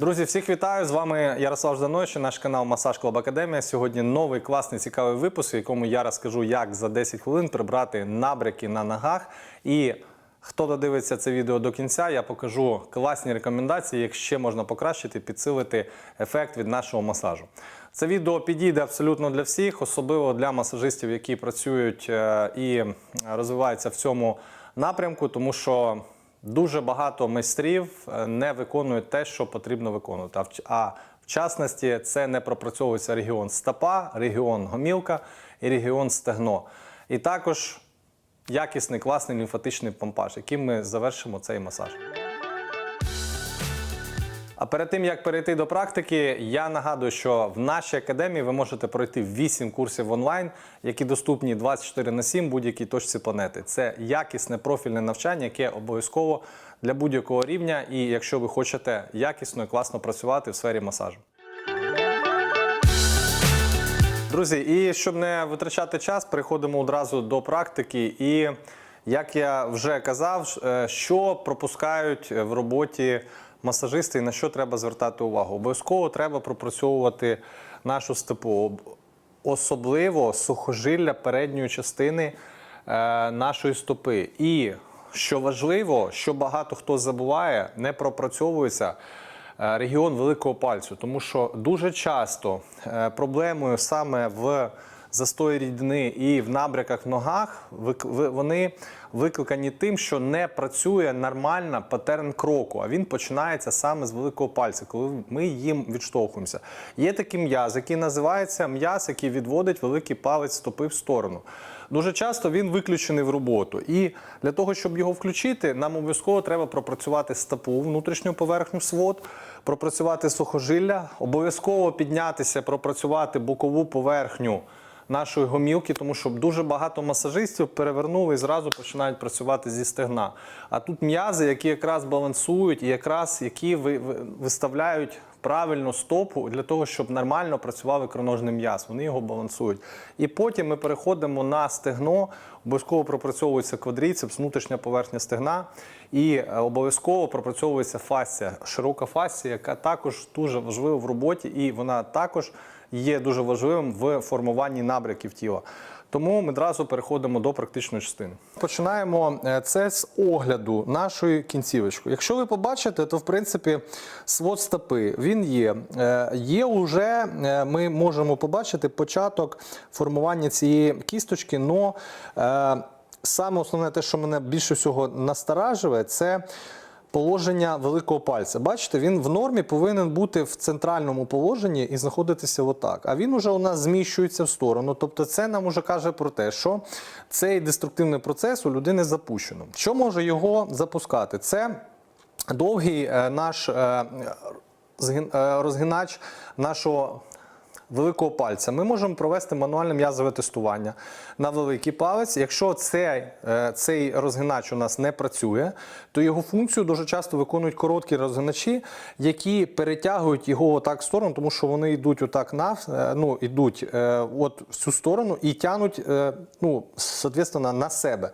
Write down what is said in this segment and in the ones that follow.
Друзі, всіх вітаю! З вами Ярослав Жданович, наш канал Масаж Клуб Академія. Сьогодні новий класний цікавий випуск, в якому я розкажу, як за 10 хвилин прибрати набряки на ногах. І хто додивиться це відео до кінця, я покажу класні рекомендації, як ще можна покращити, підсилити ефект від нашого масажу. Це відео підійде абсолютно для всіх, особливо для масажистів, які працюють е, і розвиваються в цьому напрямку, тому що дуже багато майстрів е, не виконують те, що потрібно виконувати. А в, а в частності це не пропрацьовується регіон стопа, регіон гомілка і регіон стегно. І також якісний класний лімфатичний помпаж, яким ми завершимо цей масаж. А перед тим як перейти до практики, я нагадую, що в нашій академії ви можете пройти 8 курсів онлайн, які доступні 24 на 7 будь-якій точці планети. Це якісне профільне навчання, яке обов'язково для будь-якого рівня, і якщо ви хочете якісно і класно працювати в сфері масажу. Друзі, і щоб не витрачати час, переходимо одразу до практики. І як я вже казав, е, що пропускають в роботі масажисти і на що треба звертати увагу. Обов'язково треба пропрацьовувати нашу степу, особливо сухожилля передньої частини е, нашої стопи. І що важливо, що багато хто забуває, не пропрацьовується е, регіон великого пальцю, тому що дуже часто е, проблемою саме в застої рідини і в набряках в ногах вони викликані тим, що не працює нормально патерн кроку, а він починається саме з великого пальця, коли ми їм відштовхуємося. Є такий м'яз, який називається м'яз, який відводить великий палець стопи в сторону. Дуже часто він виключений в роботу. І для того, щоб його включити, нам обов'язково треба пропрацювати стопу, внутрішню поверхню свод, пропрацювати сухожилля, обов'язково піднятися, пропрацювати бокову поверхню нашої гомілки, тому що дуже багато масажистів перевернули і зразу починають працювати зі стегна. А тут м'язи, які якраз балансують і якраз які ви- ви- виставляють правильну стопу для того, щоб нормально працював ікроножний м'яз. Вони його балансують. І потім ми переходимо на стегно, обов'язково пропрацьовується квадріцепс, внутрішня поверхня стегна, і е, обов'язково пропрацьовується фасція, широка фасція, яка також дуже важлива в роботі, і вона також є дуже важливим в формуванні набряків тіла. Тому ми одразу переходимо до практичної частини. Починаємо е, це з огляду нашої кінцівочки. Якщо ви побачите, то в принципі свод стопи він є. Е, Є вже ми можемо побачити початок формування цієї кісточки. но саме основне те, що мене більше всього насторажує, це положення великого пальця. Бачите, він в нормі повинен бути в центральному положенні і знаходитися отак. А він уже у нас зміщується в сторону. Тобто, це нам уже каже про те, що цей деструктивний процес у людини запущено. Що може його запускати? Це довгий е, наш е, е, розгинач нашого великого пальця. Ми можемо провести мануальне м'язове тестування на великий палець. Якщо цей, е, цей розгинач у нас не працює, то його функцію дуже часто виконують короткі розгиначі, які перетягують його отак в сторону, тому що вони йдуть отак на е, ну, йдуть е, от в цю сторону і тянуть ну, соответственно, на себе.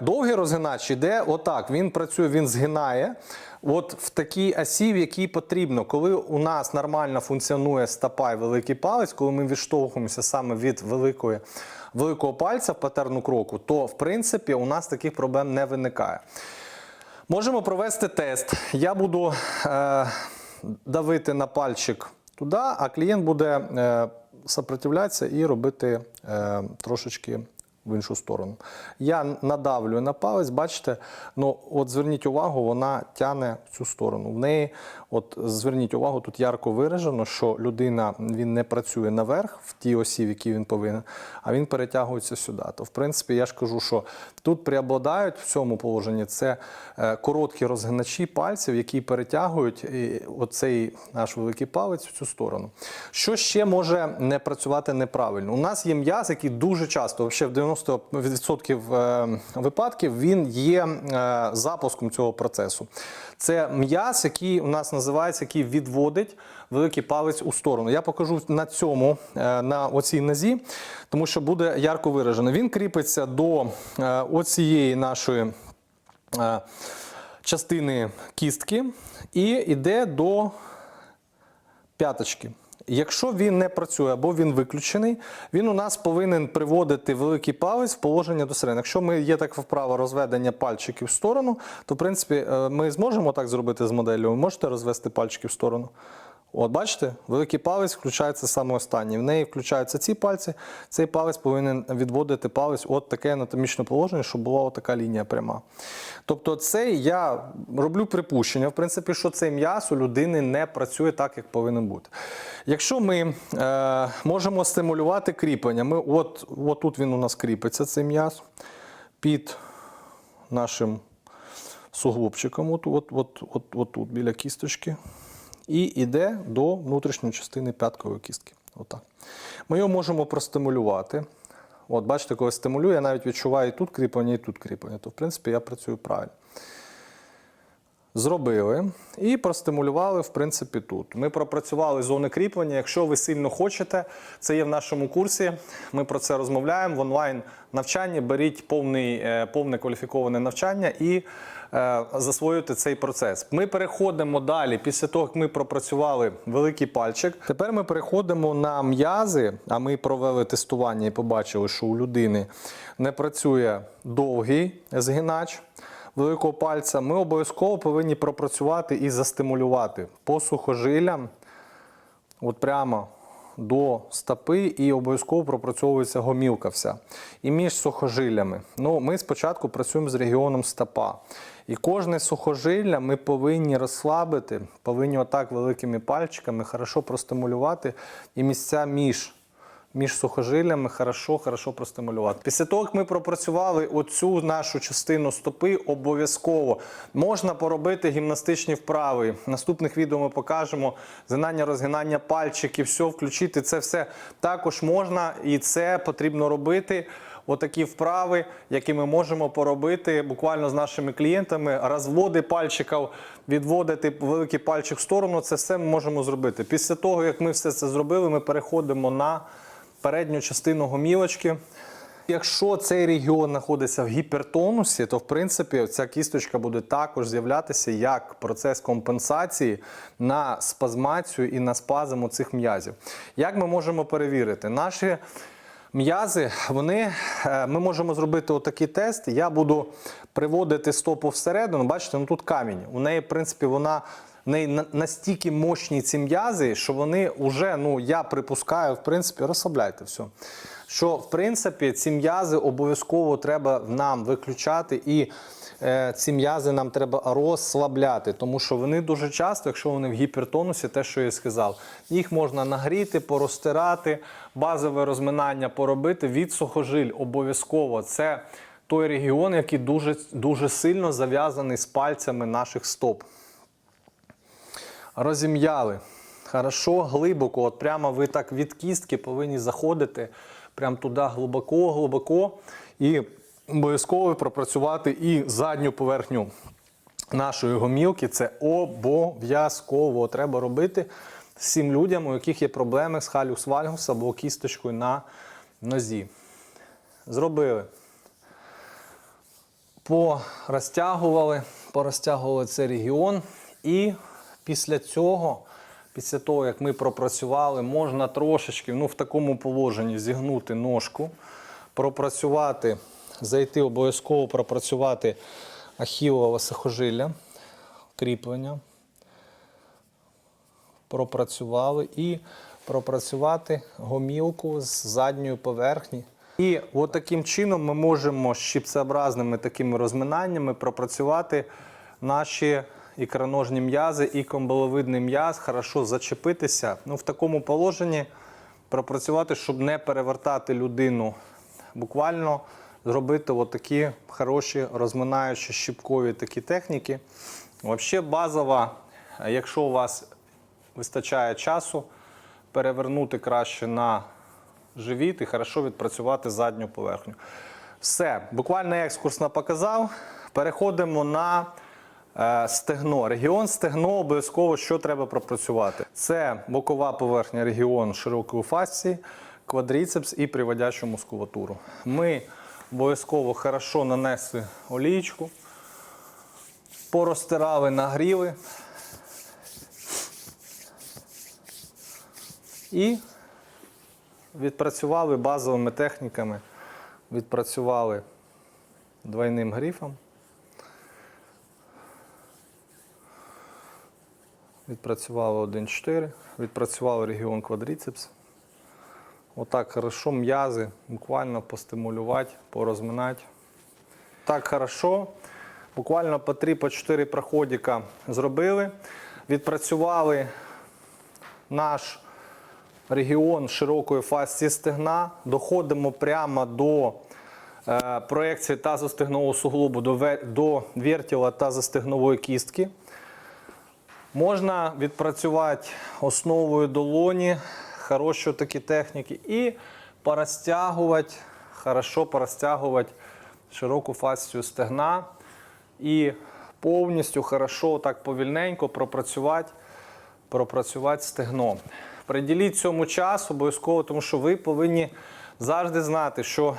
Довгий розгинач іде отак. Він працює, він згинає. От в такій осі, в якій потрібно, коли у нас нормально функціонує стопа і великий палець, коли ми відштовхуємося саме від великої, великого пальця в патерну кроку, то в принципі у нас таких проблем не виникає. Можемо провести тест. Я буду е, давити на пальчик туди, а клієнт буде е, сопротивлятися і робити е, трошечки в іншу сторону. Я надавлюю на палець, бачите, ну от зверніть увагу, вона тяне в цю сторону. В неї, от зверніть увагу, тут ярко виражено, що людина він не працює наверх в тій осі, в якій він повинен, а він перетягується сюди. То в принципі я ж кажу, що тут преобладають в цьому положенні це е, короткі розгиначі пальців, які перетягують оцей наш великий палець в цю сторону. Що ще може не працювати неправильно? У нас є м'яз, який дуже часто, взагалі в 90% е, випадків, він є е, запуском цього процесу. Це м'яз, який у нас називається, який відводить великий палець у сторону. Я покажу на цьому, е, на оцій нозі, тому що буде ярко виражено. Він кріпиться до оцієї нашої. частини кістки і йде до п'яточки. Якщо він не працює або він виключений, він у нас повинен приводити великий палець в положення до середини. Якщо ми є так вправа розведення пальчиків в сторону, то в принципі е, ми зможемо так зробити з моделлю. Ви можете розвести пальчики в сторону. От бачите, великий палець включається саме останній. В неї включаються ці пальці. Цей палець повинен відводити палець от таке анатомічне положення, щоб була така лінія пряма. Тобто, це я роблю припущення, в принципі, що цей м'яз у людини не працює так, як повинен бути. Якщо ми е, можемо стимулювати кріплення, ми от, от тут він у нас кріпиться, цей м'яз, під нашим суглобчиком, от, от, от, от, от тут біля кісточки і йде до внутрішньої частини п'яткової кістки. Отак. Ми його можемо простимулювати. От, бачите, коли стимулюю, я навіть відчуваю і тут кріплення, і тут кріплення. То, в принципі, я працюю правильно. Зробили і простимулювали, в принципі, тут. Ми пропрацювали зони кріплення. Якщо ви сильно хочете, це є в нашому курсі. Ми про це розмовляємо в онлайн навчанні. Беріть повний, е, повне кваліфіковане навчання і е, засвоюйте цей процес. Ми переходимо далі. Після того, як ми пропрацювали великий пальчик. Тепер ми переходимо на м'язи. А ми провели тестування і побачили, що у людини не працює довгий згинач великого пальця, ми обов'язково повинні пропрацювати і застимулювати по сухожилям, от прямо до стопи, і обов'язково пропрацьовується гомілка вся. І між сухожиллями. Ну, ми спочатку працюємо з регіоном стопа. І кожне сухожилля ми повинні розслабити, повинні отак великими пальчиками хорошо простимулювати і місця між між сухожиллями хорошо, хорошо простимулювати. Після того, як ми пропрацювали оцю нашу частину стопи, обов'язково можна поробити гімнастичні вправи. Наступних відео ми покажемо згинання, розгинання пальчиків, все включити. Це все також можна, і це потрібно робити. Отакі вправи, які ми можемо поробити буквально з нашими клієнтами, розводи пальчиків, відводити великий пальчик в сторону. Це все ми можемо зробити. Після того, як ми все це зробили, ми переходимо на передню частину гомілочки. Якщо цей регіон знаходиться в гіпертонусі, то в принципі ця кісточка буде також з'являтися як процес компенсації на спазмацію і на спазм цих м'язів. Як ми можемо перевірити? Наші м'язи, вони, е, ми можемо зробити отакий тест. Я буду приводити стопу всередину. Бачите, ну тут камінь. У неї, в принципі, вона в неї настільки мощні ці м'язи, що вони вже, ну я припускаю, в принципі, розслабляйте все. Що в принципі ці м'язи обов'язково треба нам виключати і. е, Ці м'язи нам треба розслабляти, тому що вони дуже часто, якщо вони в гіпертонусі, те, що я сказав, їх можна нагріти, порозтирати, базове розминання поробити від сухожиль обов'язково. Це той регіон, який дуже, дуже сильно зав'язаний з пальцями наших стоп розім'яли. Хорошо, глибоко. От прямо ви так від кістки повинні заходити прямо туди глибоко, глибоко і обов'язково пропрацювати і задню поверхню нашої гомілки. Це обов'язково треба робити всім людям, у яких є проблеми з халюс вальгус або кісточкою на нозі. Зробили порозтягували, порозтягували цей регіон. І після цього, після того, як ми пропрацювали, можна трошечки ну, в такому положенні зігнути ножку, пропрацювати, зайти обов'язково пропрацювати ахілове сухожилля, кріплення. Пропрацювали і пропрацювати гомілку з задньої поверхні. І от таким чином ми можемо щипцеобразними такими розминаннями пропрацювати наші ікроножні м'язи і комболовидний м'яз, хорошо зачепитися. Ну, в такому положенні пропрацювати, щоб не перевертати людину. Буквально зробити такі хороші розминаючі щипкові такі техніки. Взагалі базова, якщо у вас вистачає часу, перевернути краще на живіт і хорошо відпрацювати задню поверхню. Все, буквально екскурс нам показав. Переходимо на стегно. Регіон стегно обов'язково що треба пропрацювати. Це бокова поверхня регіону широкої фасції, квадріцепс і приводячу мускулатуру. Ми обов'язково хорошо нанесли олійку. порозтирали нагріви. І відпрацювали базовими техніками, відпрацювали двойним грифом. Відпрацювали 1-4, відпрацювали регіон квадріцепс. Отак хорошо м'язи, буквально постимулювати, порозминати. Так хорошо. Буквально по 3-4 проходика зробили. Відпрацювали наш регіон широкої фасції стегна. Доходимо прямо до е, проекції тазостегнового суглобу, до вертіла тазостегнової кістки. Можна відпрацювати основою долоні, хороші такі техніки, і порозтягувати, хорошо порозтягувати широку фасцію стегна. І повністю хорошо, так повільненько пропрацювати, пропрацювати стегно. Приділіть цьому час обов'язково, тому що ви повинні завжди знати, що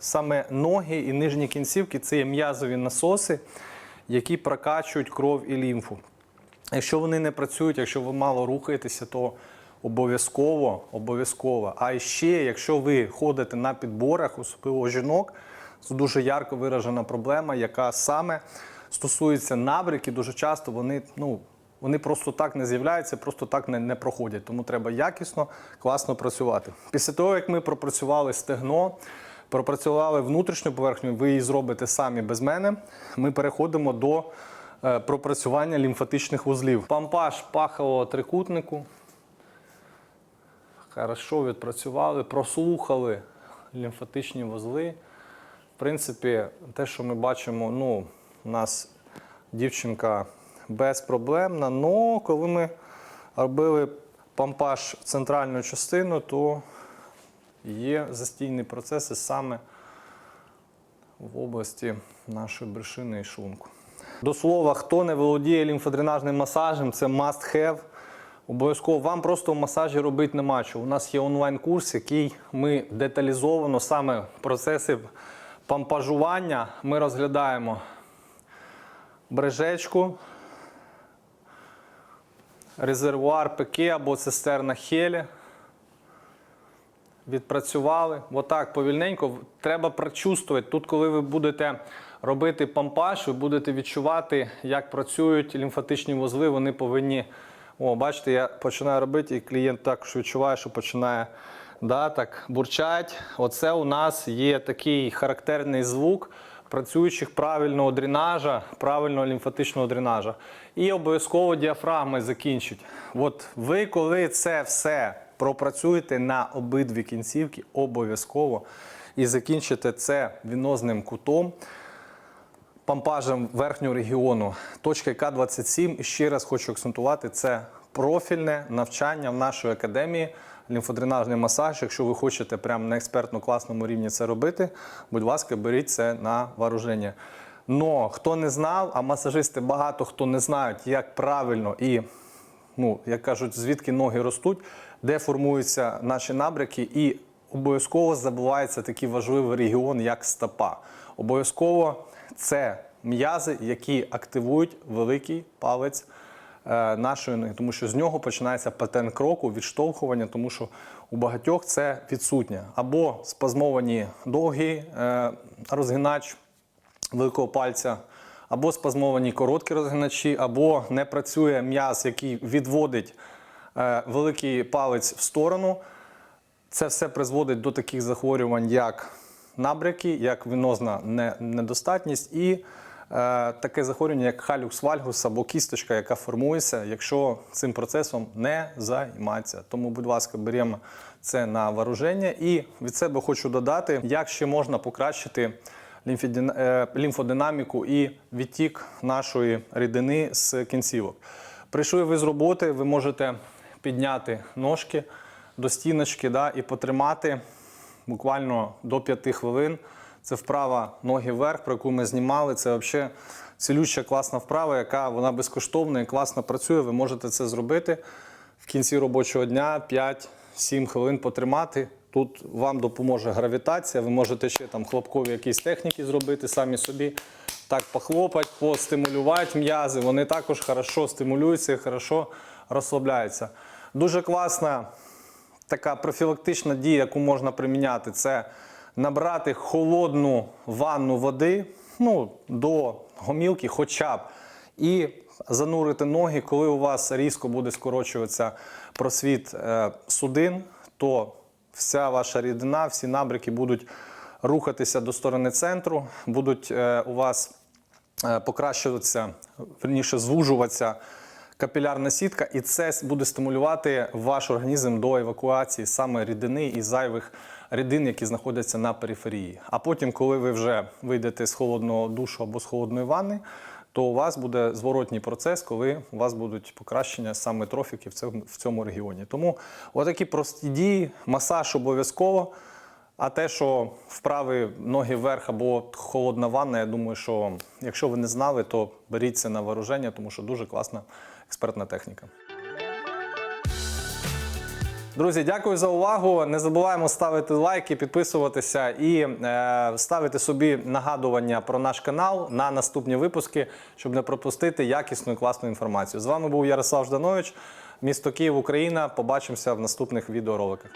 саме ноги і нижні кінцівки це є м'язові насоси, які прокачують кров і лімфу. Якщо вони не працюють, якщо ви мало рухаєтеся, то обов'язково, обов'язково. А ще, якщо ви ходите на підборах, особливо жінок, це дуже ярко виражена проблема, яка саме стосується набряків. Дуже часто вони, ну, вони просто так не з'являються, просто так не, не проходять. Тому треба якісно, класно працювати. Після того, як ми пропрацювали стегно, пропрацювали внутрішню поверхню, ви її зробите самі без мене. Ми переходимо до пропрацювання лімфатичних вузлів. Пампаж пахового трикутнику. Хорошо відпрацювали, прослухали лімфатичні вузли. В принципі, те, що ми бачимо, ну, у нас дівчинка безпроблемна, але коли ми робили пампаж в центральну частину, то є застійні процеси саме в області нашої брюшини і шлунку. До слова, хто не володіє лімфодренажним масажем, це must have. Обов'язково вам просто в масажі робити нема що. У нас є онлайн-курс, який ми деталізовано саме процеси пампажування. Ми розглядаємо брежечку, резервуар ПК або цистерна Хелі. Відпрацювали. Отак повільненько. Треба прочувствувати. Тут, коли ви будете робити помпаж, ви будете відчувати, як працюють лімфатичні вузли. Вони повинні. О, бачите, я починаю робити, і клієнт також відчуває, що починає да, так, бурчать. Оце у нас є такий характерний звук працюючих правильного дренажа, правильного лімфатичного дренажа. І обов'язково діафрагми закінчить. От ви, коли це все пропрацюєте на обидві кінцівки, обов'язково і закінчите це вінозним кутом помпажем верхнього регіону. Точка К27. І ще раз хочу акцентувати, це профільне навчання в нашій академії. Лімфодренажний масаж. Якщо ви хочете прямо на експертно-класному рівні це робити, будь ласка, беріть це на вооруження. Но хто не знав, а масажисти багато хто не знають, як правильно і ну, як кажуть, звідки ноги ростуть, де формуються наші набряки, і обов'язково забувається такий важливий регіон, як стопа. Обов'язково це м'язи, які активують великий палець е, нашої ноги, тому що з нього починається паттерн кроку, відштовхування, тому що у багатьох це відсутнє. Або спазмовані довгі е, розгинач великого пальця, або спазмовані короткі розгиначі, або не працює м'яз, який відводить е, великий палець в сторону. Це все призводить до таких захворювань, як набряки, як венозна недостатність і е, таке захворювання, як халюкс вальгус або кісточка, яка формується, якщо цим процесом не займатися. Тому, будь ласка, беремо це на вооруження. І від себе хочу додати, як ще можна покращити е, лімфодинаміку і відтік нашої рідини з кінцівок. Прийшли ви з роботи, ви можете підняти ножки до стіночки да, і потримати буквально до 5 хвилин. Це вправа ноги вверх, про яку ми знімали. Це взагалі цілюща класна вправа, яка вона безкоштовна і класно працює. Ви можете це зробити в кінці робочого дня 5-7 хвилин потримати. Тут вам допоможе гравітація, ви можете ще там хлопкові якісь техніки зробити самі собі. так похлопати, постимулювати м'язи. Вони також хорошо стимулюються і хорошо розслабляються. Дуже класна така профілактична дія, яку можна приміняти, це набрати холодну ванну води ну, до гомілки хоча б. І занурити ноги, коли у вас різко буде скорочуватися просвіт е, судин, то вся ваша рідина, всі набряки будуть рухатися до сторони центру, будуть е, у вас е, покращуватися, верніше звужуватися капілярна сітка, і це буде стимулювати ваш організм до евакуації саме рідини і зайвих рідин, які знаходяться на периферії. А потім, коли ви вже вийдете з холодного душу або з холодної ванни, то у вас буде зворотній процес, коли у вас будуть покращення саме трофіки в цьому, регіоні. Тому отакі прості дії, масаж обов'язково. А те, що вправи ноги вверх або холодна ванна, я думаю, що якщо ви не знали, то беріть це на вооруження, тому що дуже класна експертна техніка. Друзі, дякую за увагу. Не забуваємо ставити лайки, підписуватися і е, ставити собі нагадування про наш канал на наступні випуски, щоб не пропустити якісну і класну інформацію. З вами був Ярослав Жданович, місто Київ, Україна. Побачимося в наступних відеороликах.